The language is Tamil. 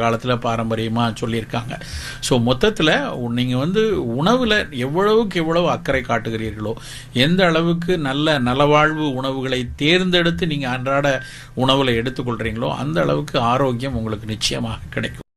காலத்தில் பாரம்பரியமாக சொல்லியிருக்காங்க. ஸோ மொத்தத்தில் நீங்கள் வந்து உணவில் எவ்வளவுக்கு எவ்வளவு அக்கறை காட்டுகிறீர்களோ எந்த அளவுக்கு நல்ல நலவாழ்வு உணவுகளை தேர்ந்தெடுத்து நீங்கள் அன்றாட உணவில் எடுத்துக்கொள்கிறீங்களோ அந்த அளவுக்கு ஆரோக்கியம் உங்களுக்கு நிச்சயமாக கிடைக்கும்.